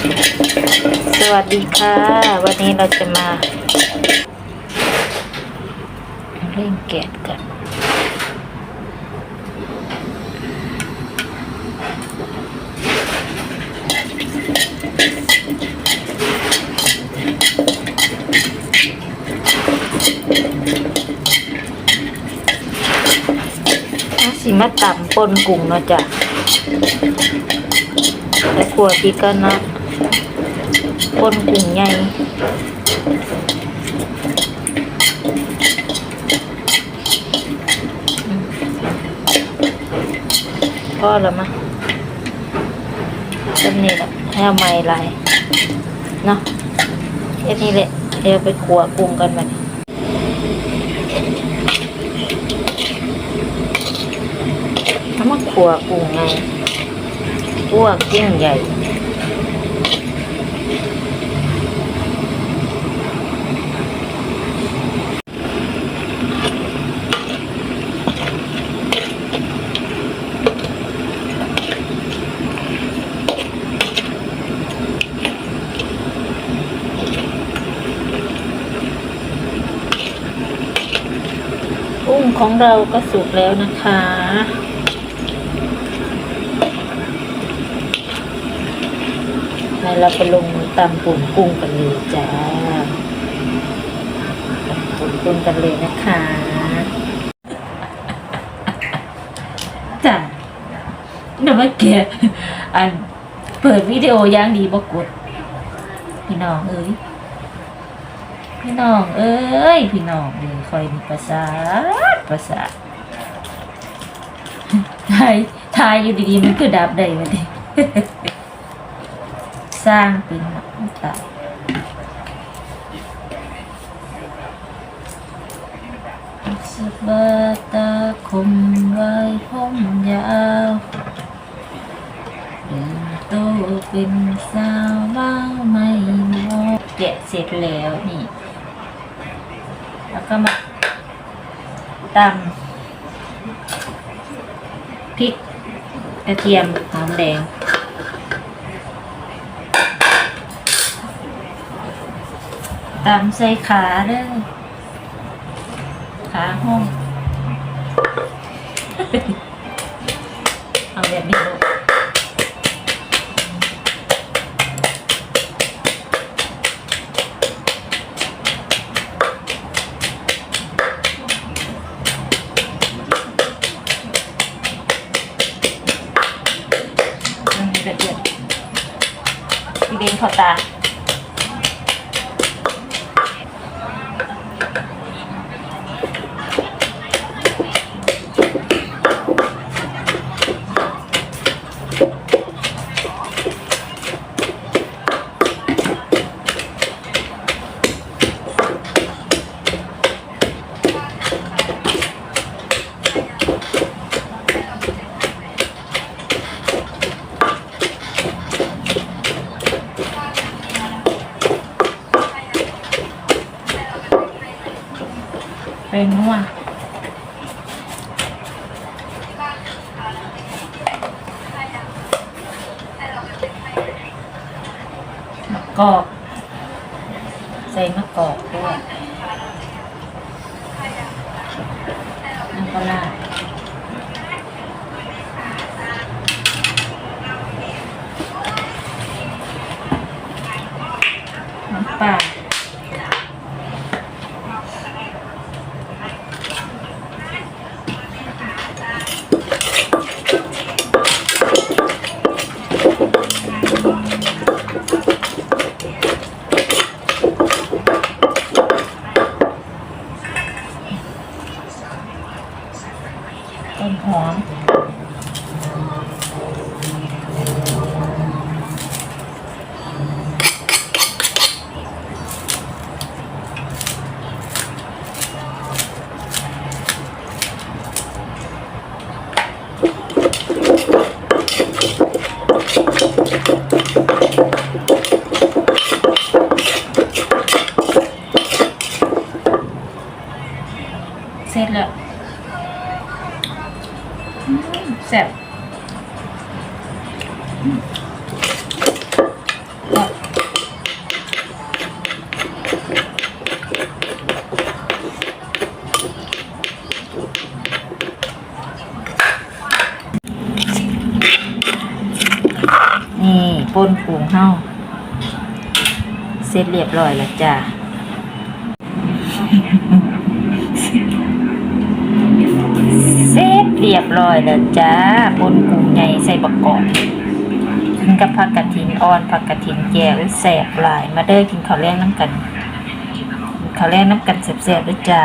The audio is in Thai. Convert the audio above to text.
สวัสดีค่ะ วันนี้เราจะมาเล่นแกะกันสิมาต่ำปนกุ้งเนาะจ้ะแต่ขวดอีกกันเนาะ ปนกุ้งใหญ่พอแล้วมั้ยจำนี่แหละให้เอาไม้ลายเนาะแค่นี้แหละเดี๋ยวไปขัวกุ้งกันมันถ้ามาขัวกุ้งไงอ้วกยิ่งใหญ่ กุ้ง ของเราก็สุกแล้วนะคะในเราไปลงตำปุ่นกุ้งกันเลยจ้าตำปุ่นกุ้งกันเลยนะคะจ้ะเดี๋ยวเมื่อกี้อันเปิดวิดีโอย่างดีบกดพี่น้องเอ้ย พี่น้องเอ้ยพี่น้องเลยคอยมีประสาทประสาททายทายอยู่ดีๆมันคือดับได้มาดิสร้างเป็นหนังตายสบตาคมไว้ผมยาวเดินโตเป็นสาวบ้างไม่มองแกะเสร็จแล้วนี่ แล้วก็มาตำพริกกระเทียมหอมแดงตำใส่ขาเด้อขาห้อง พี่เบนขอตา เป็นนัวมะกอกใส่มะกอกด้วยน้ำปลาร้าน้ำปลา ต้นหอม แซ่บนี่ปนผงเฮาเสร็จเรียบร้อยแล้วจ้า รียบร้อยแล้วจ้าปนกุ้งใหญ่ใส่บักกอกกินกับผักกระถินอ่อนผักกระถินแก่อุ้ยแสบหลาย มาเด้อกินข้าวแรงน้ำกันกินข้าวแรงน้ำกันแสบๆด้วยจ้า